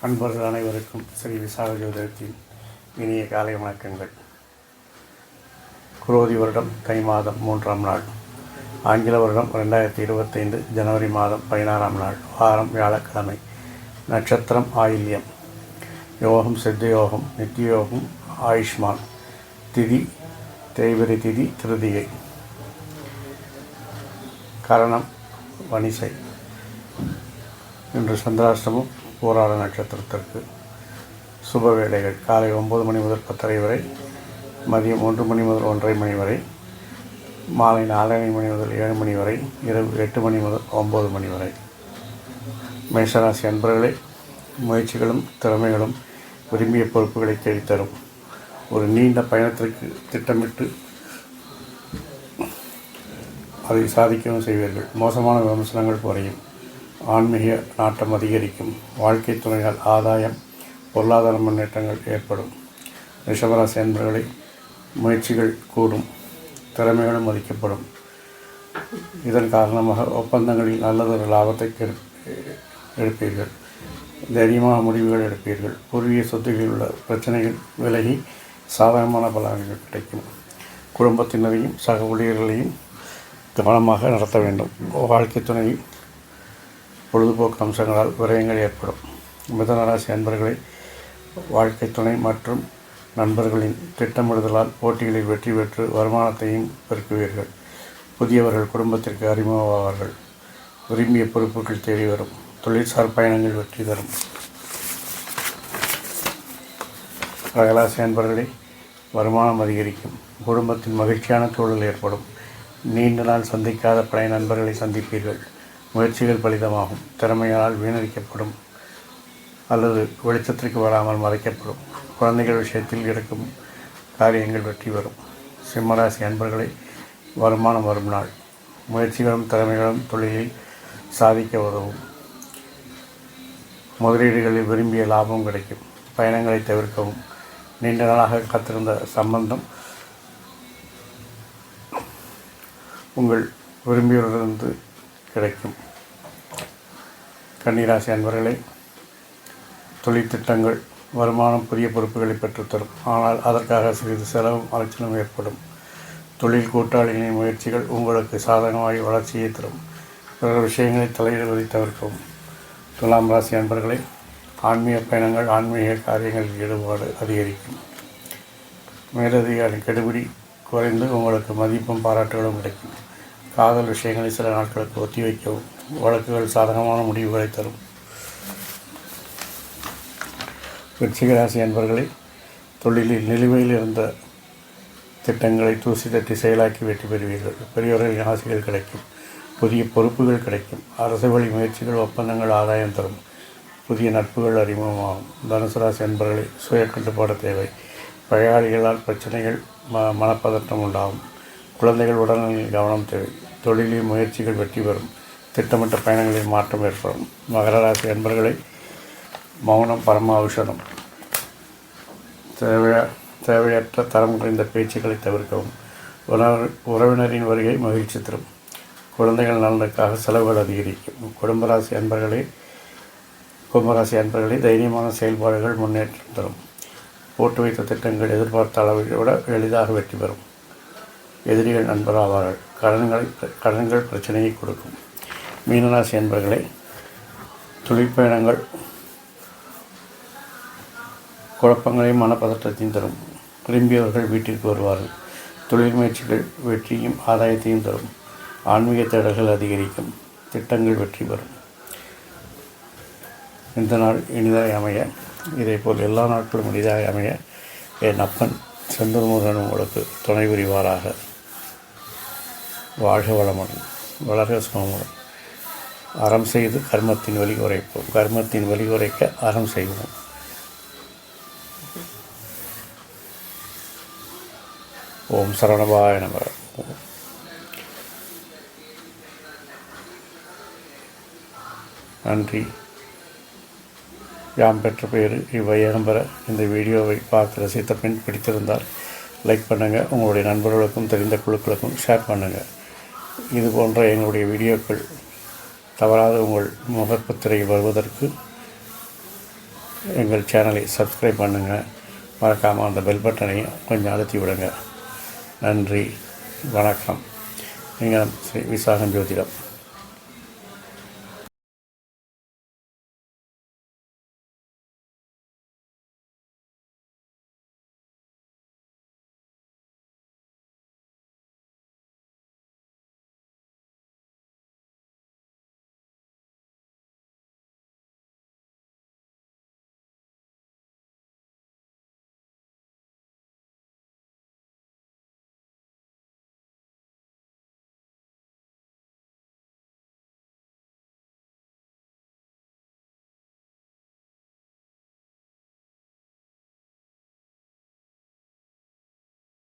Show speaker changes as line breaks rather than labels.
அன்பர்கள் அனைவருக்கும் ஸ்ரீ விசாக ஜோதிடத்தின் இனிய காலை வணக்கங்கள். குரோதி வருடம் தை மாதம் மூன்றாம் நாள். ஆங்கில வருடம் ரெண்டாயிரத்தி இருபத்தைந்து ஜனவரி மாதம் பதினாறாம் நாள். வாரம் வியாழக்கிழமை. நட்சத்திரம் ஆயில்யம். யோகம் சித்த யோகம் ஆயுஷ்மான். திதி தேய்பிரி திதி திருதியை கரணம் வணிசை. இன்று சந்திராஷ்டமம். போராட நட்சத்திரத்திற்கு சுப வேளைகள். காலை ஒம்பது மணி முதல் பத்தரை வரை மதியம் ஒன்று மணி முதல் ஒன்றரை மணி வரை மாலை நாலரை மணி முதல் ஏழு மணி வரை இரவு எட்டு மணி முதல் ஒம்பது மணி வரை. மேஷராசி அன்பர்களே முயற்சிகளும் திறமைகளும் விரும்பிய பொறுப்புகளை தேடித்தரும். ஒரு நீண்ட பயணத்திற்கு திட்டமிட்டு அதை சாதிக்கவும் செய்வீர்கள். மோசமான விமர்சனங்கள் குறையும். ஆன்மீக நாட்டம் அதிகரிக்கும். வாழ்க்கை துணையால் ஆதாயம் பொருளாதார முன்னேற்றங்கள் ஏற்படும். ரிஷபராசி என்பவர்களை முயற்சிகள் கூடும். திறமைகளும் மதிக்கப்படும். இதன் காரணமாக ஒப்பந்தங்களில் நல்லதொரு லாபத்தை எடுப்பீர்கள். தைரியமாக முடிவுகள் எடுப்பீர்கள். பூர்வீக சொத்துகளில் உள்ள பிரச்சனைகள் விலகி சாதகமான பலன்கள் கிடைக்கும். குடும்பத்தினரையும் சக ஊழியர்களையும் கவனமாக நடத்த வேண்டும். வாழ்க்கை துணையும் பொழுதுபோக்கு அம்சங்களால் விரயங்கள் ஏற்படும். மிதனராசி அன்பர்களை வாழ்க்கை துணை மற்றும் நண்பர்களின் திட்டமிடுதலால் போட்டிகளில் வெற்றி பெற்று வருமானத்தையும் பெருக்குவீர்கள். புதியவர்கள் குடும்பத்திற்கு அறிமுகமாவார்கள். விரும்பிய பொறுப்புகள் தேடி வரும். தொழிற்சார் பயணங்கள் வெற்றி தரும். கடகராசி அன்பர்களே வருமானம் அதிகரிக்கும். குடும்பத்தில் மகிழ்ச்சியான சூழல் ஏற்படும். நீண்ட நாள் சந்திக்காத பழைய நண்பர்களை சந்திப்பீர்கள். முயற்சிகள் பலிதமாகும். திறமையால் வீணடிக்கப்படும் அல்லது வெளிச்சத்திற்கு வராமல் மறைக்கப்படும். குழந்தைகள் விஷயத்தில் இருக்கும் காரியங்கள் வெற்றி வரும் சிம்மராசி அன்பர்களை வருமானம் வரும் நாள். முயற்சிகளும் திறமைகளும் தொழிலில் சாதிக்க உதவும். முதலீடுகளில் விரும்பிய லாபம் கிடைக்கும். பயணங்களை தவிர்க்கவும். நீண்ட நாளாக காத்திருந்த சம்பந்தம் உங்கள் விரும்பியவரிலிருந்து கிடைக்கும். கன்னிராசி அன்பர்களே தொழில் திட்டங்கள் வருமானம் புதிய பொறுப்புகளை பெற்றுத்தரும். ஆனால் அதற்காக சிறிது செலவும் அலைச்சலும் ஏற்படும். தொழில் கூட்டாளிகளின் முயற்சிகள் உங்களுக்கு சாதகமாகி வளர்ச்சியை தரும். பிற விஷயங்களை தலையிடுவதை தவிர்க்கவும். துலாம் ராசி அன்பர்களே ஆன்மீக பயணங்கள் ஆன்மீக காரியங்களில் ஈடுபாடு அதிகரிக்கும். மேலதிகாரி கெடுபிடி குறைந்து உங்களுக்கு மதிப்பும் பாராட்டுகளும் கிடைக்கும். காதல் விஷயங்களை சில நாட்களுக்கு ஒத்திவைக்கவும். வழக்குகள் சாதகமான முடிவுகளை தரும். விருச்சிக ராசி தொழிலில் நிலுவையில் இருந்த திட்டங்களை தூசி தட்டி செயலாக்கி வெற்றி பெறுவீர்கள். பெரியவர்களின் ஆசைகள் கிடைக்கும். புதிய பொறுப்புகள் கிடைக்கும். அரசு வழி முயற்சிகள் ஒப்பந்தங்கள் ஆதாயம் தரும். புதிய நட்புகள் அறிமுகமாகும். தனுசு ராசி என்பர்களை சுய கட்டுப்பாடு தேவை. பழையாளிகளால் பிரச்சனைகள் ம மனப்பதற்றம் உண்டாகும். குழந்தைகள் உடல்நலில் கவனம் தேவை. தொழிலில் முயற்சிகள் வெற்றி பெறும். திட்டமிட்ட பயணங்களில் மாற்றம் ஏற்படும். மகர ராசி அன்பர்களை மௌனம் பரமாவிஷனம் தேவைய தேவையற்ற தரம் குறைந்த பேச்சுக்களை தவிர்க்கவும். உறவு உறவினரின் வருகை மகிழ்ச்சி தரும். குழந்தைகள் நலனுக்காக செலவுகள் அதிகரிக்கும். குடும்பராசி அன்பர்களே கும்பராசி அன்பர்களே தைரியமான செயல்பாடுகள் முன்னேற்றம் தரும். போட்டு வைத்த திட்டங்கள் எதிர்பார்த்த அளவை விட எளிதாக வெற்றி பெறும். எதிரிகள் நண்பராவார்கள். கடன்களை கடன்கள் பிரச்சனையை கொடுக்கும். மீனராசி என்பர்களே தொழிற்பயணங்கள் குழப்பங்களையும் மனப்பதற்றத்தையும் தரும். விரும்பியவர்கள் வீட்டிற்கு வருவார்கள். தொழில் முயற்சிகள் வெற்றியும் ஆதாயத்தையும் தரும். ஆன்மீக தேடல்கள் அதிகரிக்கும். திட்டங்கள் வெற்றி பெறும். இந்த நாள் இனிதாக அமைய இதேபோல் எல்லா நாட்களும் இனிதாக அமைய என் அப்பன் செந்தூர்முருகன் உங்களுக்கு துணை புரிவாராக. வாழ்க வளமுடன் வளர்க சுகமுடன் அறம் செய்து கர்மத்தின் வழி குறைப்போம் கர்மத்தின் வழி குறைக்க அறம் செய்வோம். ஓம் சரவணபாய நம நன்றி. யாம் பெற்ற பேர் இவ்வையகம்பர இந்த வீடியோவை பார்த்து ரசித்த பின் பிடித்திருந்தால் லைக் பண்ணுங்கள் உங்களுடைய நண்பர்களுக்கும் தெரிந்த குழுக்களுக்கும் ஷேர் பண்ணுங்கள் இது போன்ற எங்களுடைய வீடியோக்கள் தவறாத உங்கள் முகப்புத்திரையில் வருவதற்கு எங்கள் சேனலை சப்ஸ்கிரைப் பண்ணுங்கள் மறக்காமல் அந்த பெல் பட்டனையும் கொஞ்சம் அழுத்தி விடுங்க. நன்றி. வணக்கம். நீங்கள் ஸ்ரீ விசாகம் ஜோதிடம்.